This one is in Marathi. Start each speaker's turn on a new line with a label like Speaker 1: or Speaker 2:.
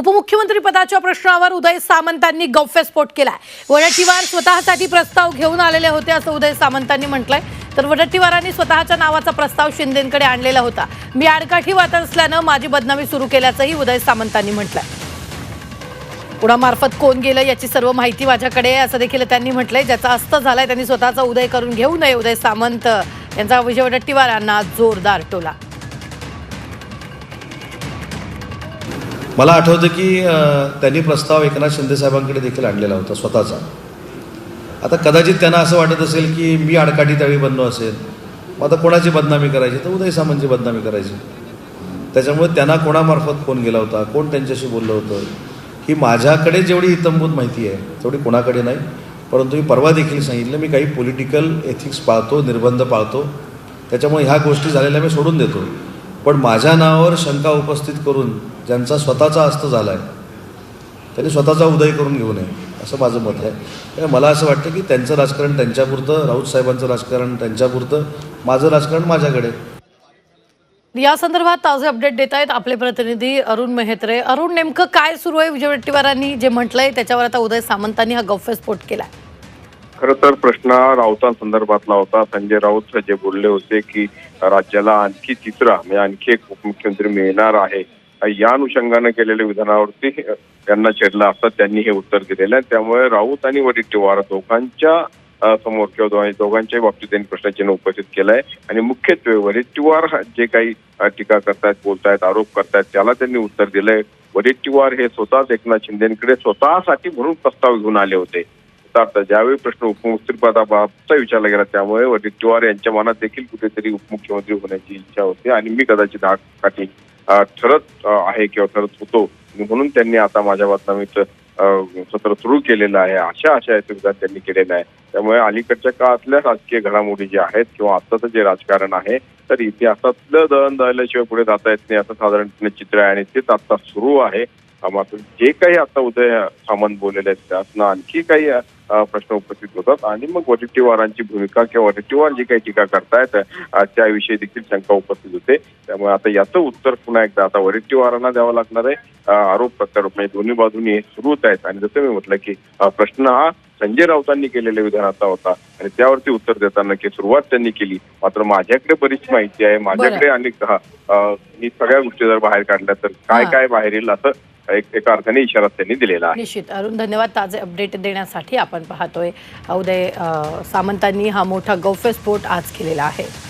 Speaker 1: उपमुख्यमंत्री पदाच्या प्रश्नावर उदय सामंतांनी गौफ्यस्फोट केलाय. वडट्टीवार स्वतःसाठी प्रस्ताव घेऊन आलेले होते असं उदय सामंतांनी म्हटलंय. तर वडट्टीवारांनी स्वतःच्या नावाचा प्रस्ताव शिंदेकडे आणलेला होता. मी आडकाठी वाटत असल्यानं माझी बदनामी सुरू केल्याचंही उदय सामंतांनी म्हटलंय. कुणामार्फत कोण गेलं याची सर्व माहिती माझ्याकडे आहे असं देखील त्यांनी म्हटलंय. ज्याचा अस्त झालाय त्यांनी स्वतःचा उदय करून घेऊ नये उदय सामंत. यांचा विजय वडट्टीवारांना जोरदार टोला.
Speaker 2: मला आठवतं की त्यांनी प्रस्ताव एकनाथ शिंदेसाहेबांकडे देखील आणलेला होता स्वतःचा. आता कदाचित त्यांना असं वाटत असेल की मी आडकाठी त्यावेळी बनलो असेल. मग आता कोणाची बदनामी करायची? तर उदय सामंतची बदनामी करायची. त्याच्यामुळे त्यांना कोणामार्फत फोन गेला होता? कोण त्यांच्याशी बोललं होतं? ही माझ्याकडे जेवढी इतंभूत माहिती आहे तेवढी कोणाकडे नाही. परंतु मी परवा देखील सांगितलं मी काही पॉलिटिकल एथिक्स पाळतो निर्बंध पाळतो. त्याच्यामुळे ह्या गोष्टी झालेल्या मी सोडून देतो. पण माझ्या नावावर शंका उपस्थित करून ज्यांचा स्वतःचा अस्त झाला आहे त्यांनी स्वतःचा उदय करून घेऊ नये असं माझं मत आहे. मला असं वाटतं की त्यांचं राजकारण त्यांच्यापुरतं राऊत साहेबांचं राजकारण त्यांच्यापुरतं माझं राजकारण माझ्याकडे.
Speaker 1: या संदर्भात ताजे अपडेट देत आहेत आपले प्रतिनिधी अरुण मेहत्रे. अरुण नेमकं काय सुरू आहे? विजय वडेट्टीवारांनी जे म्हटलंय त्याच्यावर आता उदय सामंतांनी हा गौफ्यस्फोट केलाय.
Speaker 3: खरं तर प्रश्न राऊतांसंदर्भातला होता. संजय राऊत जे बोलले होते की राज्याला आणखी तिसरा म्हणजे आणखी एक उपमुख्यमंत्री मिळणार आहे. या अनुषंगानं केलेल्या विधानावरती त्यांना छेडला असता त्यांनी हे उत्तर दिलेलं आहे. त्यामुळे राऊत आणि वडेट्टीवार दोघांच्या समोर किंवा दोघांच्याही बाबतीत त्यांनी प्रश्नचिन्ह उपस्थित केलंय. आणि मुख्यत्वे वडेट्टीवार जे काही टीका करतायत बोलतायत आरोप करतायत त्याला त्यांनी उत्तर दिलंय. वडेट्टीवार हे स्वतःच एकनाथ शिंदेकडे स्वतःसाठी म्हणून प्रस्ताव घेऊन आले होते. अर्थात ज्यावेळी प्रश्न उपमुख्यमंत्रीपदाबाबतचा विचारला गेला त्यामुळे वडेट्टीवार यांच्या मनात देखील कुठेतरी उपमुख्यमंत्री होण्याची इच्छा होती आणि मी कदाचित हा काठी ठरत आहे किंवा ठरत होतो. म्हणून त्यांनी आता माझ्या बदनामीत अ, सत्र सुरू केलेलं आहे. अशा अशा याचं विधान त्यांनी केलेलं आहे त्यामुळे अलीकडच्या काळातल्या राजकीय घडामोडी ज्या आहेत किंवा आत्ताचं जे राजकारण आहे तर इतिहासातलं दळण दळल्याशिवाय पुढे जाता येत नाही. असं साधारणपणे चित्र आहे आणि तेच आता सुरू आहे. मात्र जे काही आता उदय सामंत बोललेले आहेत त्यातनं आणखी काही प्रश्न उपस्थित होतात आणि मग वडेट्टीवारांची भूमिका किंवा वडेट्टीवार जी काही टीका करतायत त्याविषयी देखील शंका उपस्थित होते. त्यामुळे आता याचं उत्तर पुन्हा एकदा आता वडेट्टीवारांना द्यावं लागणार आहे. आरोप प्रत्यारोप म्हणजे दोन्ही बाजूनी हे सुरूच आहेत. आणि जसं मी म्हटलं की प्रश्न हा संजय राऊतांनी केलेल्या विधानाचा होता. आणि त्यावरती उत्तर देताना की सुरुवात त्यांनी केली. मात्र माझ्याकडे बरीच माहिती आहे. माझ्याकडे अनेक मी सगळ्या गोष्टी जर बाहेर काढल्या तर काय. काय बाहेर येईल असं एक एका अर्थाने इशारा त्यांनी दिलेला आहे.
Speaker 1: निश्चित. अरुण धन्यवाद ताजे अपडेट देण्यासाठी आपण पाहतोय. उदय सामंतांनी हा मोठा गौफ्यस्फोट आज केलेला आहे.